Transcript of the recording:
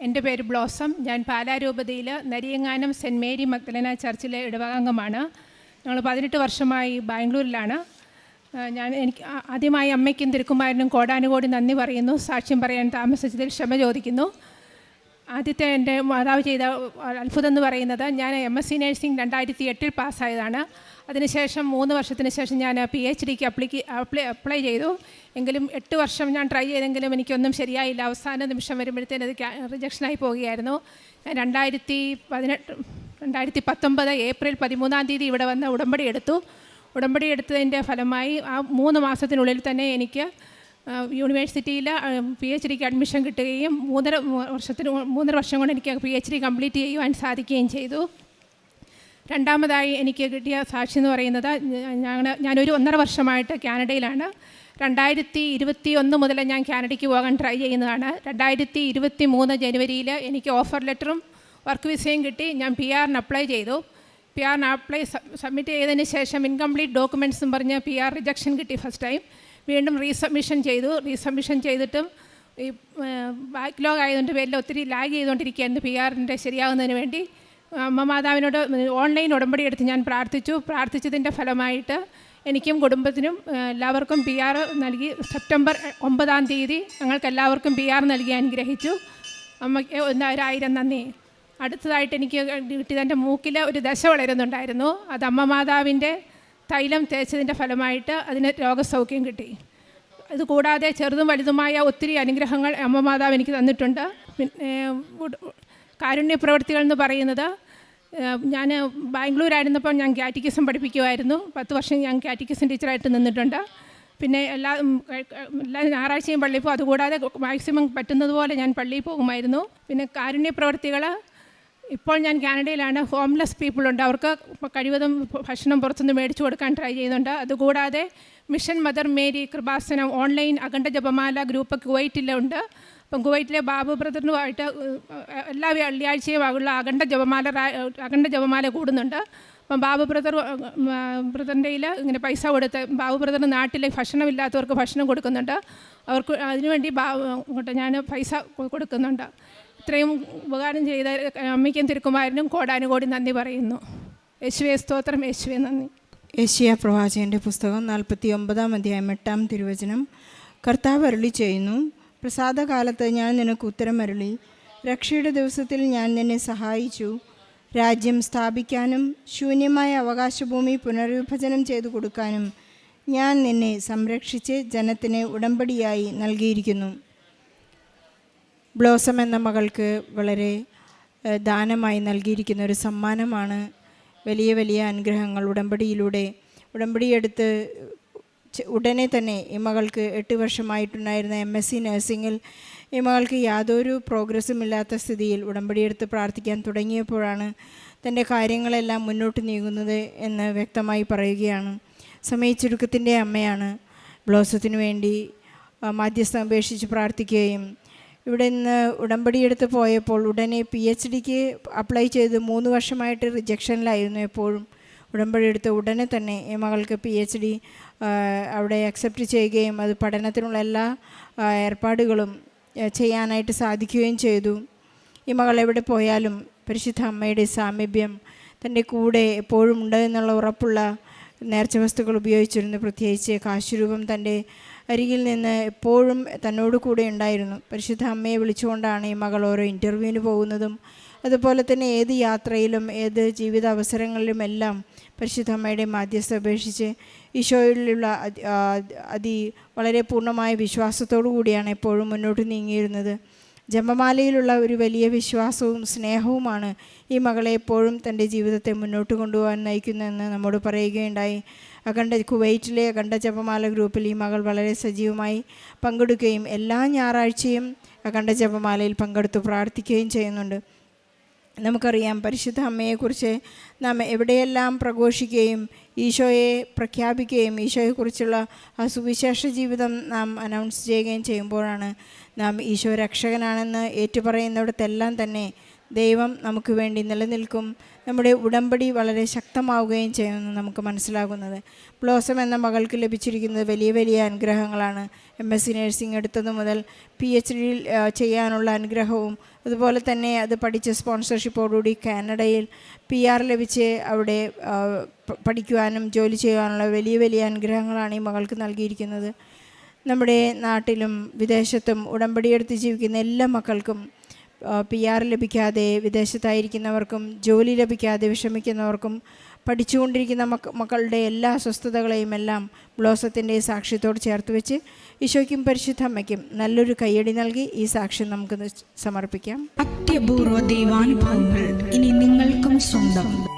എന്റെ പേര് ബ്ലോസം. ഞാൻ പാലാരൂപതയിൽ നരിയങ്ങാനം സെന്റ് മേരി മക്തലന ചർച്ചിലെ ഇടവകാംഗമാണ്. ഞങ്ങൾ പതിനെട്ട് വർഷമായി ബാംഗ്ലൂരിലാണ്. ഞാൻ എനിക്ക് ആദ്യമായി അമ്മയ്ക്കും തിരുക്കുമാരനും കോടാനുകോടി നന്ദി പറയുന്നു. സാക്ഷ്യം പറയാൻ താമസിച്ചതിൽ ക്ഷമ ചോദിക്കുന്നു. ആദ്യത്തെ എന്റെ മാതാവ് ചെയ്ത അത്ഭുതം എന്ന് പറയുന്നത് ഞാൻ എം എസ് സി നഴ്സിംഗ് രണ്ടായിരത്തി എട്ടിൽ പാസ്സായതാണ്. അതിനുശേഷം മൂന്ന് വർഷത്തിന് ശേഷം ഞാൻ പി എച്ച് ഡിക്ക് അപ്ലിക്ക് അപ്ലൈ അപ്ലൈ ചെയ്തു. എങ്കിലും എട്ട് വർഷം ഞാൻ ട്രൈ ചെയ്തെങ്കിലും എനിക്കൊന്നും ശരിയായില്ല. അവസാന നിമിഷം വരുമ്പോഴത്തേന് അത് റിജക്ഷനായി പോവുകയായിരുന്നു. ഞാൻ രണ്ടായിരത്തി പതിനെട്ട് രണ്ടായിരത്തി പത്തൊമ്പത് ഏപ്രിൽ പതിമൂന്നാം തീയതി ഇവിടെ വന്ന് ഉടമ്പടി എടുത്തു. ഉടമ്പടി എടുത്തതിന്റെ ഫലമായി ആ മൂന്ന് മാസത്തിനുള്ളിൽ തന്നെ എനിക്ക് യൂണിവേഴ്സിറ്റിയിൽ പി എച്ച് ഡിക്ക് അഡ്മിഷൻ കിട്ടുകയും മൂന്നര വർഷത്തിന് മൂന്നര വർഷം കൊണ്ട് എനിക്ക് പി എച്ച് ഡി കംപ്ലീറ്റ് ചെയ്യുവാൻ സാധിക്കുകയും ചെയ്തു. രണ്ടാമതായി എനിക്ക് കിട്ടിയ സാക്ഷി എന്ന് പറയുന്നത് ഞങ്ങൾ ഞാനൊരു ഒന്നര വർഷമായിട്ട് കാനഡയിലാണ്. രണ്ടായിരത്തി ഇരുപത്തി ഒന്ന് മുതൽ ഞാൻ കാനഡയ്ക്ക് പോകാൻ ട്രൈ ചെയ്യുന്നതാണ്. രണ്ടായിരത്തി ഇരുപത്തി മൂന്ന് ജനുവരിയിൽ എനിക്ക് ഓഫർ ലെറ്ററും വർക്ക് വിസയും കിട്ടി. ഞാൻ പി ആറിന് അപ്ലൈ ചെയ്തു. പി ആറിന് അപ്ലൈ സബ്മിറ്റ് ചെയ്തതിന് ശേഷം ഇൻകംപ്ലീറ്റ് ഡോക്യുമെന്റ്സും പറഞ്ഞ് പി ആർ റിജക്ഷൻ കിട്ടി ഫസ്റ്റ് ടൈം വീണ്ടും റീസബ്മിഷൻ ചെയ്തു. റീസബ്മിഷൻ ചെയ്തിട്ടും ഈ ബാക്ക്ലോഗ് ആയതുകൊണ്ട് പേരിൽ ഒത്തിരി ലാഗ് ചെയ്തുകൊണ്ടിരിക്കുകയായിരുന്നു. പി ആറിന്റെ ശരിയാകുന്നതിന് വേണ്ടി. അമ്മ മാതാവിനോട് ഓൺലൈൻ ഉടമ്പടി എടുത്ത് ഞാൻ പ്രാർത്ഥിച്ചു. പ്രാർത്ഥിച്ചതിന്റെ ഫലമായിട്ട് എനിക്കും കുടുംബത്തിനും എല്ലാവർക്കും പി ആർ നൽകി. സെപ്റ്റംബർ ഒമ്പതാം തീയതി ഞങ്ങൾക്ക് എല്ലാവർക്കും പി ആർ നൽകി അനുഗ്രഹിച്ചു അമ്മയ്ക്ക് ഒരായിരം നന്ദി. അടുത്തതായിട്ട് എനിക്ക് കിട്ടിയത് എന്റെ മൂക്കിൽ ഒരു ദശ വളരുന്നുണ്ടായിരുന്നു. അത് അമ്മ മാതാവിന്റെ തൈലം തേച്ചതിന്റെ ഫലമായിട്ട് അതിന് രോഗസൗഖ്യം കിട്ടി. ഇത് കൂടാതെ ചെറുതും വലുതുമായ ഒത്തിരി അനുഗ്രഹങ്ങൾ അമ്മ മാതാവ് എനിക്ക് തന്നിട്ടുണ്ട്. പിന്നെ കാരുണ്യ എന്ന് പറയുന്നത് ഞാൻ ബാംഗ്ലൂരായിരുന്നപ്പോൾ ഞാൻ കാറ്റിക്കിസം പഠിപ്പിക്കുമായിരുന്നു പത്ത് വർഷം ഞാൻ കാറ്റിക്കിസം ടീച്ചറായിട്ട് നിന്നിട്ടുണ്ട്. പിന്നെ എല്ലാ എല്ലാ ഞായറാഴ്ചയും പള്ളിയിൽ പോകും. അതുകൂടാതെ മാക്സിമം പറ്റുന്നതുപോലെ ഞാൻ പള്ളിയിൽ പോകുമായിരുന്നു. പിന്നെ കാരുണ്യ പ്രവൃത്തികൾ ഇപ്പോൾ ഞാൻ കാനഡയിലാണ്. ഹോംലെസ് പീപ്പിൾ ഉണ്ട്. അവർക്ക് കഴിവതും ഭക്ഷണം പുറത്തുനിന്ന് മേടിച്ചു കൊടുക്കാൻ ട്രൈ ചെയ്യുന്നുണ്ട്. അതുകൂടാതെ mission mother Mary Kripasanam online Akhanda Japamala group കുവൈറ്റിലുണ്ട് അപ്പം കുവൈറ്റിലെ ബാബു ബ്രദറിനുമായിട്ട് എല്ലാ വെള്ളിയാഴ്ചയും ഉള്ള അഖണ്ഡ ജപമാല അഖണ്ഡ ജപമാല കൂടുന്നുണ്ട്. അപ്പം ബാബു ബ്രദർ ബ്രദറിന്റെ ഇങ്ങനെ പൈസ കൊടുത്ത് ബാബു ബ്രദർ നാട്ടിലെ ഭക്ഷണമില്ലാത്തവർക്ക് ഭക്ഷണം കൊടുക്കുന്നുണ്ട്. അവർക്ക് അതിനുവേണ്ടി ബാബു ഞാൻ പൈസ കൊടുക്കുന്നുണ്ട്. ഇത്രയും ഉപകാരം ചെയ്ത അമ്മയ്ക്കും തിരുക്കുമാരനും കോടാനുകോടി നന്ദി പറയുന്നു. യേശുവേ സ്തോത്രം. യേശുവേ നന്ദി. ഏഷ്യ പ്രവാചകന്റെ പുസ്തകം നാൽപ്പത്തി ഒമ്പതാം അധ്യായം എട്ടാം തിരുവചനം. കർത്താവ് അരുളി ചെയ്യുന്നു പ്രസാദകാലത്ത് ഞാൻ നിനക്ക് ഉത്തരം അരുളി. രക്ഷയുടെ ദിവസത്തിൽ ഞാൻ നിന്നെ സഹായിച്ചു. രാജ്യം സ്ഥാപിക്കാനും ശൂന്യമായ അവകാശഭൂമി പുനർവിഭജനം ചെയ്തു കൊടുക്കാനും ഞാൻ നിന്നെ സംരക്ഷിച്ച് ജനത്തിന് ഉടമ്പടിയായി നൽകിയിരിക്കുന്നു. ബ്ലോസം എന്ന മകൾക്ക് വളരെ ദാനമായി നൽകിയിരിക്കുന്ന ഒരു സമ്മാനമാണ് വലിയ വലിയ അനുഗ്രഹങ്ങൾ ഉടമ്പടിയിലൂടെ. ഉടമ്പടിയെടുത്ത് ഉടനെ തന്നെ ഈ മകൾക്ക് എട്ട് വർഷമായിട്ടുണ്ടായിരുന്ന എം എസ് സി നഴ്സിങ്ങിൽ ഈ മകൾക്ക് യാതൊരു പ്രോഗ്രസ്സും ഇല്ലാത്ത സ്ഥിതിയിൽ ഉടമ്പടിയെടുത്ത് പ്രാർത്ഥിക്കാൻ തുടങ്ങിയപ്പോഴാണ് തന്റെ കാര്യങ്ങളെല്ലാം മുന്നോട്ട് നീങ്ങുന്നത് എന്ന് വ്യക്തമായി പറയുകയാണ്. സമയ ചുരുക്കത്തിന്റെ അമ്മയാണ്. ബ്ലോസത്തിന് വേണ്ടി മാധ്യസ്ഥം അപേക്ഷിച്ച് പ്രാർത്ഥിക്കുകയും ഇവിടെ നിന്ന് ഉടമ്പടി ഉടമ്പടിയെടുത്ത് പോയപ്പോൾ ഉടനെ പി എച്ച് ഡിക്ക് അപ്ലൈ ചെയ്ത് മൂന്ന് വർഷമായിട്ട് റിജക്ഷനിലായിരുന്നു എപ്പോഴും. ഉടമ്പടി എടുത്ത് ഉടനെ തന്നെ ഈ മകൾക്ക് പി എച്ച് ഡി അവിടെ അക്സെപ്റ്റ് ചെയ്യുകയും അത് പഠനത്തിനുള്ള എല്ലാ ഏർപ്പാടുകളും ചെയ്യാനായിട്ട് സാധിക്കുകയും ചെയ്തു. ഈ മകൾ എവിടെ പോയാലും പരിശുദ്ധ അമ്മയുടെ സാമീപ്യം തന്റെ കൂടെ എപ്പോഴും ഉണ്ട് എന്നുള്ള ഉറപ്പുള്ള നേർച്ച വസ്തുക്കൾ ഉപയോഗിച്ചിരുന്നു. പ്രത്യേകിച്ച് കാശുരൂപം തന്റെ അരികിൽ നിന്ന് എപ്പോഴും തന്നോട് കൂടെ ഉണ്ടായിരുന്നു. പരിശുദ്ധ അമ്മയെ വിളിച്ചുകൊണ്ടാണ് ഈ മകൾ ഓരോ ഇന്റർവ്യൂവിന് പോകുന്നതും. അതുപോലെ തന്നെ ഏത് യാത്രയിലും ഏത് ജീവിത അവസരങ്ങളിലും എല്ലാം പരിശുദ്ധ അമ്മയുടെ മാധ്യസ്ഥ അപേക്ഷിച്ച് ഈശോയിലുള്ള അതി- വളരെ പൂർണമായ വിശ്വാസത്തോടു കൂടിയാണ് എപ്പോഴും മുന്നോട്ട് നീങ്ങിയിരുന്നത്. ജപമാലയിലുള്ള ഒരു വലിയ വിശ്വാസവും സ്നേഹവുമാണ് ഈ മകളെ എപ്പോഴും തന്റെ ജീവിതത്തെ മുന്നോട്ട് കൊണ്ടുപോകാൻ നയിക്കുന്നതെന്ന് നമ്മോട് പറയുകയുണ്ടായി. അഖണ്ഡ കുവൈറ്റിലെ അഖണ്ഡ ജപമാല ഗ്രൂപ്പിൽ ഈ മകൾ വളരെ സജീവമായി പങ്കെടുക്കുകയും എല്ലാ ഞായറാഴ്ചയും അഖണ്ഡ ജപമാലയിൽ പങ്കെടുത്ത് പ്രാർത്ഥിക്കുകയും ചെയ്യുന്നുണ്ട്. നമുക്കറിയാം പരിശുദ്ധ അമ്മയെക്കുറിച്ച് നാം എവിടെയെല്ലാം പ്രഘോഷിക്കുകയും ഈശോയെ പ്രഖ്യാപിക്കുകയും ഈശോയെക്കുറിച്ചുള്ള ആ സുവിശേഷ ജീവിതം നാം അനൗൺസ് ചെയ്യുകയും ചെയ്യുമ്പോഴാണ് നാം ഈശോ രക്ഷകനാണെന്ന് ഏറ്റുപറയുന്നിടത്തെല്ലാം തന്നെ ദൈവം നമുക്ക് വേണ്ടി നിലനിൽക്കും. നമ്മുടെ ഉടമ്പടി വളരെ ശക്തമാവുകയും ചെയ്യുമെന്ന് നമുക്ക് മനസ്സിലാകുന്നത്. ബ്ലോസം എന്ന മകൾക്ക് ലഭിച്ചിരിക്കുന്നത് വലിയ വലിയ അനുഗ്രഹങ്ങളാണ്. എം എസ് സി നഴ്സിംഗ് എടുത്തത് മുതൽ പി എച്ച് ഡിയിൽ ചെയ്യാനുള്ള അനുഗ്രഹവും അതുപോലെ തന്നെ അത് പഠിച്ച സ്പോൺസർഷിപ്പോടുകൂടി കാനഡയിൽ പി ആർ ലഭിച്ച് അവിടെ പഠിക്കുവാനും ജോലി ചെയ്യുവാനുള്ള വലിയ വലിയ അനുഗ്രഹങ്ങളാണ് ഈ മകൾക്ക് നൽകിയിരിക്കുന്നത്. നമ്മുടെ നാട്ടിലും വിദേശത്തും ഉടമ്പടിയെടുത്ത് ജീവിക്കുന്ന എല്ലാ മക്കൾക്കും പി ആർ ലഭിക്കാതെ വിദേശത്തായിരിക്കുന്നവർക്കും ജോലി ലഭിക്കാതെ വിഷമിക്കുന്നവർക്കും പഠിച്ചുകൊണ്ടിരിക്കുന്ന മക്ക മക്കളുടെ എല്ലാ അസ്വസ്ഥതകളെയും എല്ലാം ബ്ലോസത്തിന്റെ സാക്ഷ്യത്തോട് ചേർത്ത് വെച്ച് ഈശോയ്ക്കും പരിശുദ്ധമ്മയ്ക്കും നല്ലൊരു കയ്യടി നൽകി ഈ സാക്ഷ്യം നമുക്ക് സമർപ്പിക്കാം. അത്യപൂർവ ദൈവാനുഭവങ്ങൾ ഇനി നിങ്ങൾക്കും സ്വന്തം.